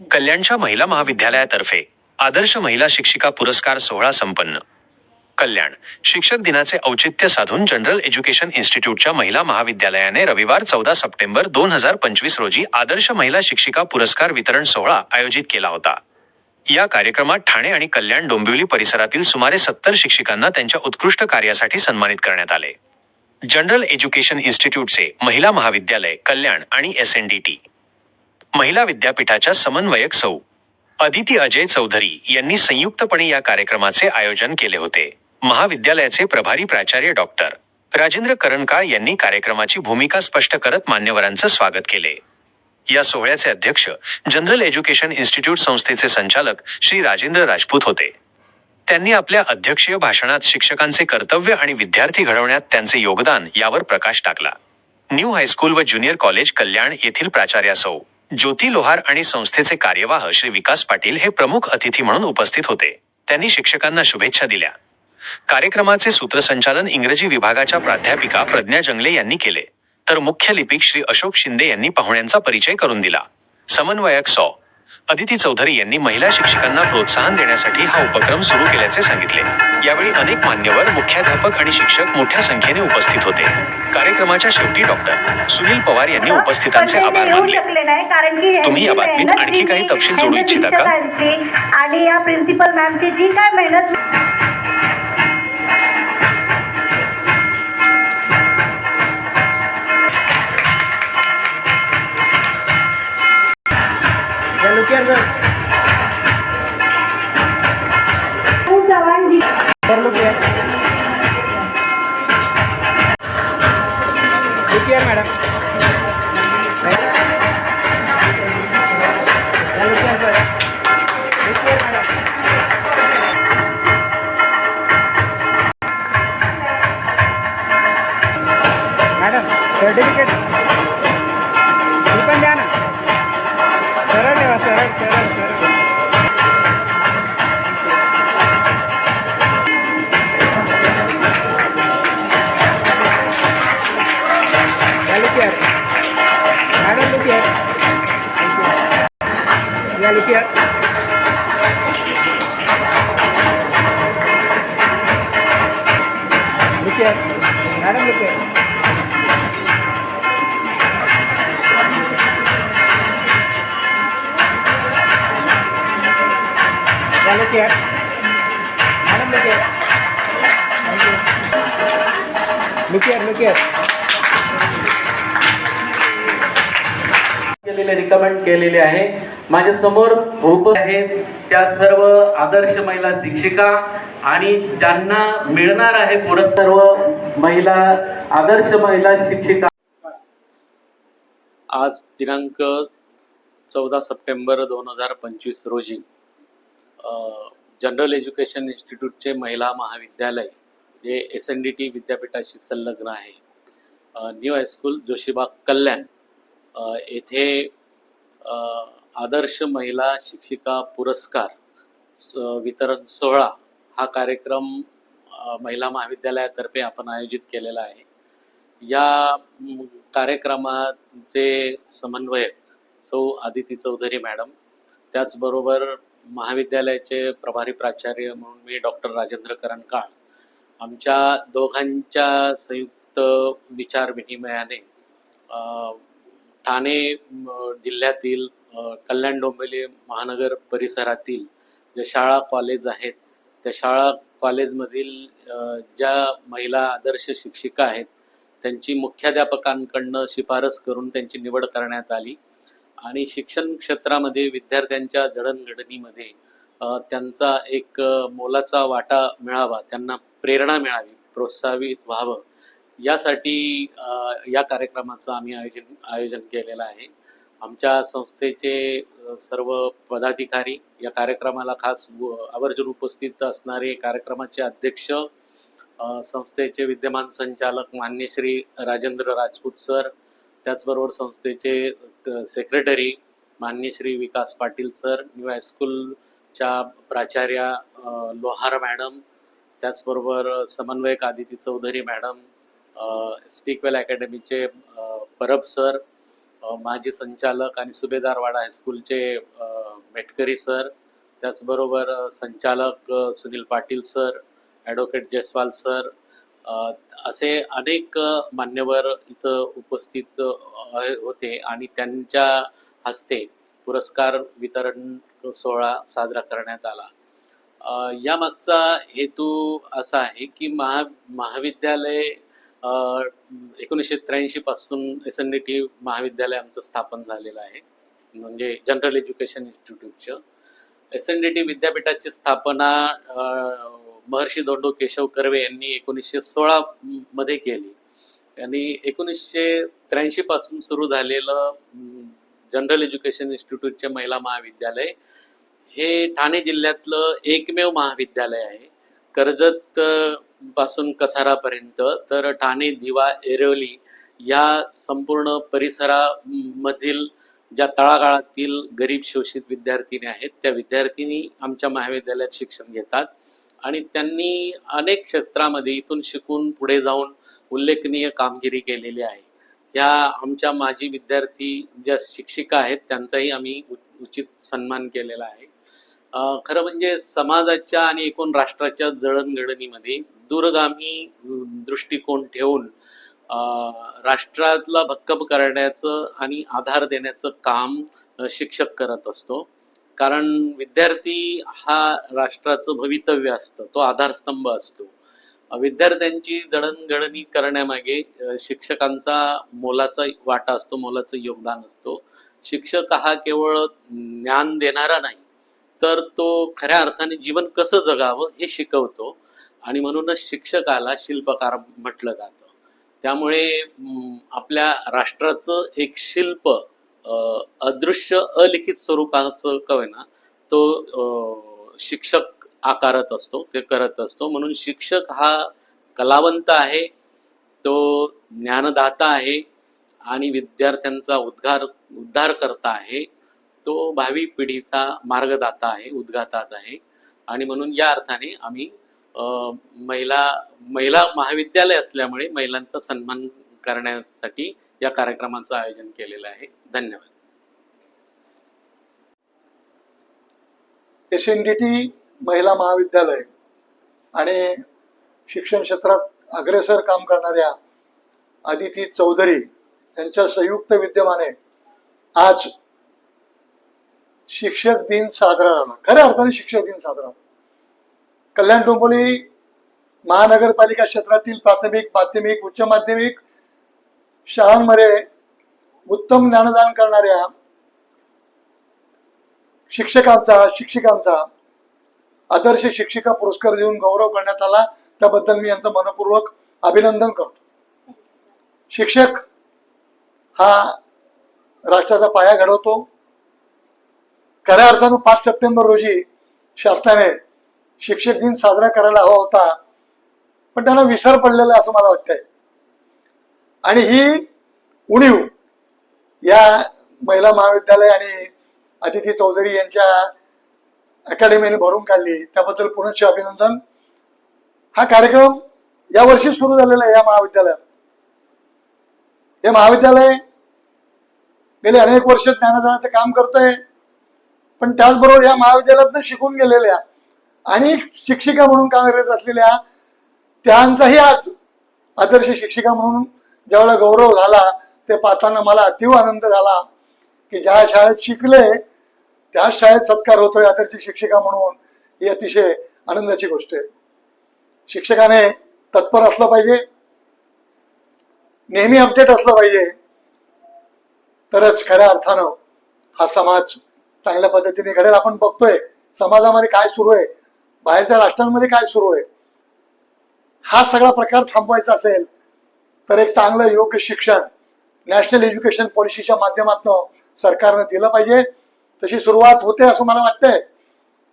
कल्याणच्या महिला महाविद्यालयातर्फे आदर्श महिला शिक्षिका पुरस्कार सोहळा संपन्न. कल्याण शिक्षक दिनाचे औचित्य साधून जनरल एज्युकेशन इन्स्टिट्यूटच्या महिला महाविद्यालयाने रविवार चौदा सप्टेंबर दोन हजार पंचवीस रोजी आदर्श महिला शिक्षिका पुरस्कार वितरण सोहळा आयोजित केला होता. या कार्यक्रमात ठाणे आणि कल्याण डोंबिवली परिसरातील सुमारे सत्तर शिक्षिकांना त्यांच्या उत्कृष्ट कार्यासाठी सन्मानित करण्यात आले. जनरल एज्युकेशन इन्स्टिट्यूटचे महिला महाविद्यालय कल्याण आणि एस एन डी टी महिला विद्यापीठाच्या समन्वयक सौ. अदिती अजय चौधरी यांनी संयुक्तपणे या कार्यक्रमाचे आयोजन केले होते. महाविद्यालयाचे प्रभारी प्राचार्य डॉक्टर राजेंद्र करणकाळ यांनी कार्यक्रमाची भूमिका स्पष्ट करत मान्यवरांचं स्वागत केले. या सोहळ्याचे अध्यक्ष जनरल एज्युकेशन इन्स्टिट्यूट संस्थेचे संचालक श्री राजेंद्र राजपूत होते. त्यांनी आपल्या अध्यक्षीय भाषणात शिक्षकांचे कर्तव्य आणि विद्यार्थी घडवण्यात त्यांचे योगदान यावर प्रकाश टाकला. न्यू हायस्कूल व ज्युनियर कॉलेज कल्याण येथील प्राचार्या सौ. ज्योती लोहार आणि संस्थेचे कार्यवाह श्री विकास पाटील हे प्रमुख अतिथी म्हणून उपस्थित होते. त्यांनी शिक्षकांना शुभेच्छा दिल्या. कार्यक्रमाचे सूत्रसंचालन इंग्रजी विभागाच्या प्राध्यापिका प्रज्ञा जंगले यांनी केले. तर मुख्य लिपिक श्री अशोक शिंदे यांनी पाहुण्यांचा परिचय करून दिला. समन्वयक सौ. अदिती चौधरी यांनी महिला शिक्षकांना प्रोत्साहन देण्यासाठी हा उपक्रम सुरू केल्याचे सांगितले. यावेळी अनेक मान्यवर मुख्याध्यापक आणि शिक्षक मोठ्या संख्येने उपस्थित होते. कार्यक्रमाच्या शेवटी डॉक्टर सुनील पवार यांनी उपस्थितांचे आभार मानले. तुम्ही या बातमीत आणखी काही तपशील जोडू इच्छिता का? आणि या प्रिन्सिपल मॅमची जी काय मेहनत Get her. केलेले रिकमेंड केलेले आहे. माझ्यासमोर उप आहेत त्या सर्व आदर्श महिला शिक्षिका आणि ज्यांना मिळणार आहे पुरस्कार सर्व महिला आदर्श महिला शिक्षिका. आज दिनांक चौदा सप्टेंबर दोन हजार पंचवीस रोजी जनरल एज्युकेशन इन्स्टिट्यूटचे महिला महाविद्यालय जे एस एन डी टी विद्यापीठाशी संलग्न आहे. न्यू हायस्कूल जोशीबाग कल्याण येथे आदर्श महिला शिक्षिका पुरस्कार स- वितरण सोहळा हा कार्यक्रम महिला महाविद्यालयातर्फे आपण आयोजित केलेला आहे. या कार्यक्रमाचे समन्वयक सौ आदिती चौधरी मॅडम त्याचबरोबर महाविद्यालयाचे प्रभारी प्राचार्य म्हणून मी डॉक्टर राजेंद्र करणकाळ आमच्या दोघांच्या संयुक्त विचार विनिमयाने ठाणे जिल्ह्यातील कल्याण डोंबिवली महानगर परिसरातील ज्या शाळा कॉलेज आहेत त्या शाळा कॉलेजमधील ज्या महिला आदर्श शिक्षिका आहेत त्यांची मुख्याध्यापकांकडनं शिफारस करून त्यांची निवड करण्यात आली. आणि शिक्षण क्षेत्रामध्ये विद्यार्थ्यांच्या जडणघडणीमध्ये त्यांचा एक मोलाचा वाटा मिळावा त्यांना प्रेरणा मिळावी प्रोत्साहित व्हावं यासाठी या कार्यक्रमाचं आम्ही आयोजन आयोजन केलेलं आहे. आमच्या संस्थेचे सर्व पदाधिकारी या कार्यक्रमाला खास आवर्जून उपस्थित असणारे कार्यक्रमाचे अध्यक्ष संस्थेचे विद्यमान संचालक मान्य श्री राजेंद्र राजपूत सर त्याचबरोबर संस्थेचे सेक्रेटरी मान्य श्री विकास पाटील सर न्यू हायस्कूलच्या प्राचार्या लोहार मॅडम त्याचबरोबर समन्वयक आदिती चौधरी मॅडम स्पीकवेल अकॅडमीचे परब सर माजी संचालक आणि सुभेदारवाडा हायस्कूलचे मेटकरी सर त्याचबरोबर संचालक Sunil Patil sir advocate Jaiswal sir असे अनेक मान्यवर इथं उपस्थित होते आणि त्यांच्या हस्ते पुरस्कार वितरण सोहळा साजरा करण्यात आला. यामागचा हेतू असा आहे की महा महाविद्यालय एकोणीसशे त्र्याऐंशी पासून एस एन डी टी महाविद्यालय आमचं स्थापन झालेलं आहे. म्हणजे जनरल एज्युकेशन इन्स्टिट्यूटचं. एस एन डी टी विद्यापीठाची स्थापना महर्षी दोंडो केशव कर्वे यांनी एकोणीसशे सोळा मध्ये केली. आणि एकोणीसशे त्र्याऐंशी पासून सुरू झालेलं जनरल एज्युकेशन इन्स्टिट्यूटचे महिला महाविद्यालय हे ठाणे जिल्ह्यातलं एकमेव महाविद्यालय आहे. कर्जत पासून कसारापर्यंत. तर ठाणे दिवा एरवली या संपूर्ण परिसरामधील ज्या तळागाळातील गरीब शोषित विद्यार्थिनी आहेत त्या विद्यार्थिनी आमच्या महाविद्यालयात शिक्षण घेतात. आणि त्यांनी अनेक क्षेत्रामध्ये इथून शिकून पुढे जाऊन उल्लेखनीय कामगिरी केलेली आहे. ह्या आमच्या माजी विद्यार्थी ज्या शिक्षिका आहेत त्यांचाही आम्ही उचित सन्मान केलेला आहे. खरं म्हणजे समाजाच्या आणि एकूण राष्ट्राच्या जळणघडणीमध्ये दूरगामी दृष्टिकोन ठेवून राष्ट्रातला भक्कम करण्याचं आणि आधार देण्याचं काम शिक्षक करत असतो. कारण विद्यार्थी हा राष्ट्राचं भवितव्य असतं तो आधारस्तंभ असतो. विद्यार्थ्यांची जडणघडणी करण्यामागे शिक्षकांचा मोलाचा वाटा असतो मोलाचं योगदान असतो. शिक्षक हा केवळ ज्ञान देणारा नाही तर तो खऱ्या अर्थाने जीवन कसं जगावं हे शिकवतो आणि म्हणूनच शिक्षकाला शिल्पकार म्हटलं जातं. त्यामुळे आपल्या राष्ट्राचं एक शिल्प अदृश्य अलिखित स्वरूपाचं का तो शिक्षक आकारत असतो ते करत असतो. म्हणून शिक्षक हा कलावंत आहे तो ज्ञानदाता आहे आणि विद्यार्थ्यांचा उद्गार उद्धार करता आहे. तो भावी पिढीचा मार्गदाता आहे उद्घातात आहे. आणि म्हणून या अर्थाने आम्ही महिला महिला महाविद्यालय असल्यामुळे महिलांचा सन्मान करण्यासाठी या कार्यक्रमाचं आयोजन केलेलं आहे. धन्यवाद. एस एन डी टी महिला महाविद्यालय आणि शिक्षण क्षेत्रात अग्रेसर काम करणाऱ्या आदिती चौधरी यांच्या संयुक्त विद्यमाने आज शिक्षक दिन साजरा झाला. खऱ्या अर्थाने शिक्षक दिन साजरा कल्याण डोंबोली महानगरपालिका क्षेत्रातील प्राथमिक माध्यमिक उच्च माध्यमिक शाळांमध्ये उत्तम ज्ञानदान करणाऱ्या शिक्षकांचा शिक्षिकांचा आदर्श शिक्षिका पुरस्कार देऊन गौरव करण्यात आला. त्याबद्दल मी यांचं मनपूर्वक अभिनंदन करतो. शिक्षक हा राष्ट्राचा पाया घडवतो. खऱ्या अर्थानं पाच सप्टेंबर रोजी शासनाने शिक्षक दिन साजरा करायला हवा होता. पण त्यांना विसर पडलेला आहे असं मला वाटतंय. आणि ही उणीव या महिला महाविद्यालय आणि अदिती चौधरी यांच्या अकॅडमीने भरून काढली. त्याबद्दल पुनश्च अभिनंदन. हा कार्यक्रम या वर्षी सुरू झालेला आहे या महाविद्यालयात. हे महाविद्यालय गेले अनेक वर्ष ज्ञानदानाचं काम करतंय पण त्याचबरोबर या महाविद्यालयात शिकून गेलेल्या आणि शिक्षिका म्हणून कार्यरत असलेल्या त्यांचाही आज आदर्श शिक्षिका म्हणून ज्यावेळेला गौरव झाला ते पाहताना मला अतिव आनंद झाला की ज्या शाळेत शिकले त्या शाळेत सत्कार होतोय आदर्श शिक्षिका म्हणून. ही अतिशय आनंदाची गोष्ट आहे. शिक्षकाने तत्पर असलं पाहिजे. नेहमी अपडेट असलं पाहिजे. तरच खऱ्या अर्थानं हा समाज चांगल्या पद्धतीने घडेल. आपण बघतोय समाजामध्ये काय सुरू आहे? बाहेरच्या राष्ट्रांमध्ये काय सुरू आहे? हा सगळा प्रकार थांबवायचा असेल तर एक चांगलं योग्य शिक्षण नॅशनल एज्युकेशन पॉलिसीच्या माध्यमातून सरकारनं दिलं पाहिजे. तशी सुरुवात होते असं मला वाटतंय.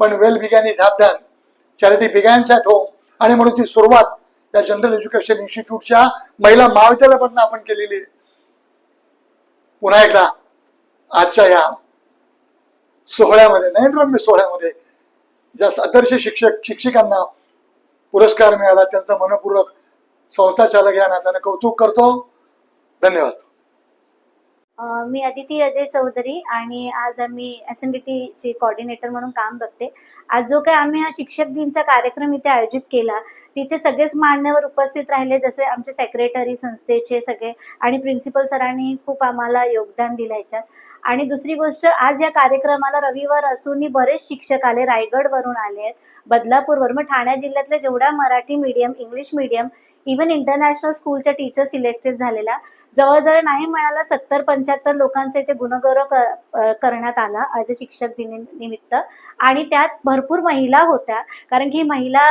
पण well begun is half done charity begins at home आणि म्हणून ती सुरुवात या जनरल एज्युकेशन इन्स्टिट्यूटच्या महिला महाविद्यालयामधनं आपण केलेली पुन्हा एकदा आजच्या या सोहळ्यामध्ये नयनरम्य सोहळ्यामध्ये ज्या आदर्श शिक्षक शिक्षिकांना पुरस्कार मिळाला त्यांचं मनपूर्वक संस्था चालक या नात्याने कौतुक करतो. धन्यवाद. मी अदिती अजय चौधरी आणि आज आम्ही एस एन डी टीची कॉर्डिनेटर म्हणून काम बघते. आज जो काही आम्ही हा शिक्षक दिनचा कार्यक्रम इथे आयोजित केला तिथे सगळेच मान्यवर उपस्थित राहिले जसे आमचे सेक्रेटरी संस्थेचे सगळे आणि प्रिन्सिपल सरांनी खूप आम्हाला योगदान दिलं ह्याच्यात. आणि दुसरी गोष्ट आज या कार्यक्रमाला रविवार असूनही बरेच शिक्षक आले रायगडवरून आले आहेत बदलापूरवरून. मग ठाणे जिल्ह्यातल्या जेवढ्या Marathi medium English medium even international स्कूलच्या टीचर सिलेक्टेड झालेल्या जवळजवळ नाही म्हणाला सत्तर पंच्याहत्तर लोकांचा इथे गुणगौरव करण्यात आला आज शिक्षक दिनी निमित्त. आणि त्यात भरपूर महिला होत्या कारण की महिला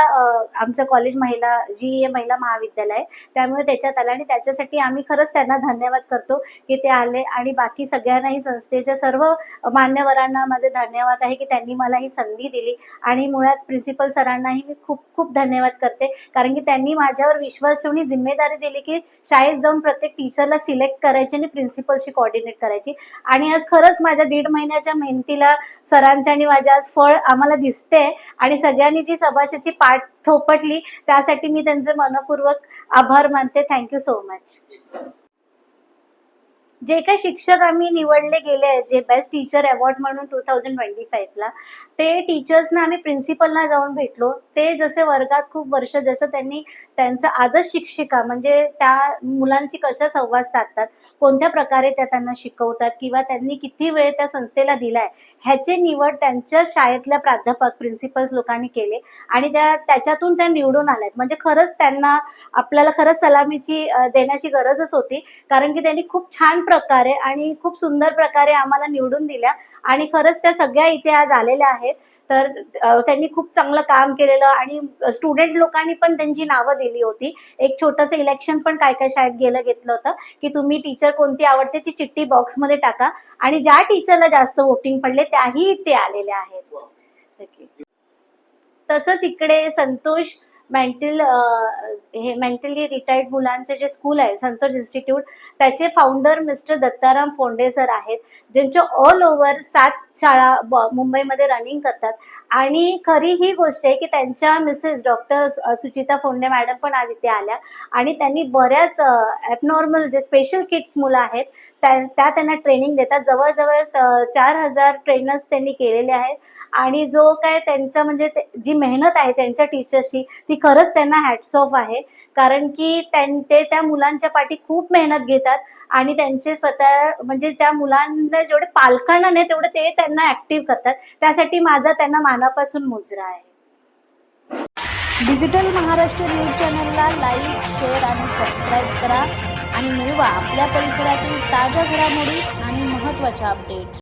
आमचं कॉलेज महिला जी हे महिला महाविद्यालय आहे. त्यामुळे त्याच्यात आलं आणि त्याच्यासाठी आम्ही खरंच त्यांना धन्यवाद करतो की ते आले. आणि बाकी सगळ्यांनाही संस्थेच्या सर्व मान्यवरांना माझे धन्यवाद आहे की त्यांनी मला ही संधी दिली. आणि मुळात प्रिन्सिपल सरांनाही मी खूप खूप धन्यवाद करते. कारण की त्यांनी माझ्यावर विश्वास ठेवून जिम्मेदारी दिली की शाळेत जाऊन प्रत्येक टीचर टीचरला सिलेक्ट करायची आणि प्रिन्सिपलशी कॉर्डिनेट करायची. आणि आज खरंच माझ्या दीड महिन्याच्या मेहनतीला सरांच्या आणि माझ्या आज फळ आम्हाला दिसते आणि सगळ्यांनी जी सभाशाची पाठ थोपटली त्यासाठी मी त्यांचे मनपूर्वक आभार मानते. थँक्यू सो मच जे काही शिक्षक आम्ही निवडले गेले आहेत जे बेस्ट टीचर अवॉर्ड म्हणून टू थाउजंड ट्वेंटी फाईव्हला ते टीचर्सना आम्ही प्रिन्सिपलना जाऊन भेटलो. ते जसे वर्गात खूप वर्ष जसं त्यांनी त्यांचा आदर्श शिक्षिका म्हणजे त्या मुलांशी कशा संवाद साधतात कोणत्या प्रकारे त्या त्यांना शिकवतात किंवा त्यांनी किती वेळ त्या संस्थेला दिलाय ह्याचे निवड त्यांच्या शाळेतल्या प्राध्यापक प्रिन्सिपल्स लोकांनी केले आणि त्या त्याच्यातून त्या निवडून आल्यात. म्हणजे खरंच त्यांना आपल्याला खरंच सलामीची देण्याची गरजच होती. कारण की त्यांनी खूप छान प्रकारे आणि खूप सुंदर प्रकारे आम्हाला निवडून दिल्या आणि खरंच त्या सगळ्या इथे आज आलेल्या आहेत. तर त्यांनी खूप चांगलं काम केलेलं आणि स्टुडंट लोकांनी पण त्यांची नावं दिली होती. एक छोटंसं इलेक्शन पण काय काय शाळेत गेलं घेतलं होतं की तुम्ही टीचर कोणती आवडते ती चिठ्ठी बॉक्समध्ये टाका आणि ज्या टीचरला जास्त वोटिंग पडले त्याही इथे आलेल्या आहेत. तसंच इकडे संतोष मेंटल uh, हे मेंटली रिटायर्ड मुलांचे जे स्कूल आहे संतोष इन्स्टिट्यूट त्याचे founder mister Dattaram Phonde sir आहेत ज्यांचे ऑल ओव्हर सात शाळा मुंबईमध्ये रनिंग करतात. आणि खरी ही गोष्ट आहे की त्यांच्या Mrs doctor Suchita Phonde madam पण आज इथे आल्या. आणि त्यांनी बऱ्याच ॲबनॉर्मल जे स्पेशल किड्स मुलं आहेत त्या त्या त्यांना ट्रेनिंग देतात. जवळजवळ चार हजार ट्रेनर्स त्यांनी केलेले आहेत. आणि जो काय त्यांचा म्हणजे जी मेहनत आहे त्यांच्या टीचर्सची ती खरंच त्यांना हॅट्स ऑफ आहे. कारण की त्यां ते त्या मुलांच्या पाठी खूप मेहनत घेतात. आणि त्यांचे स्वतः म्हणजे त्या मुलांना जेवढे पालकांना नाही तेवढे ते त्यांना ऍक्टिव्ह करतात. त्यासाठी माझा त्यांना मानापासून मुजरा आहे. डिजिटल महाराष्ट्र न्यूज चॅनलला लाईक शेअर आणि सबस्क्राईब करा. आणि मिळवा आपल्या परिसरातील ताज्या घडामोडी आणि महत्त्वाच्या अपडेट्स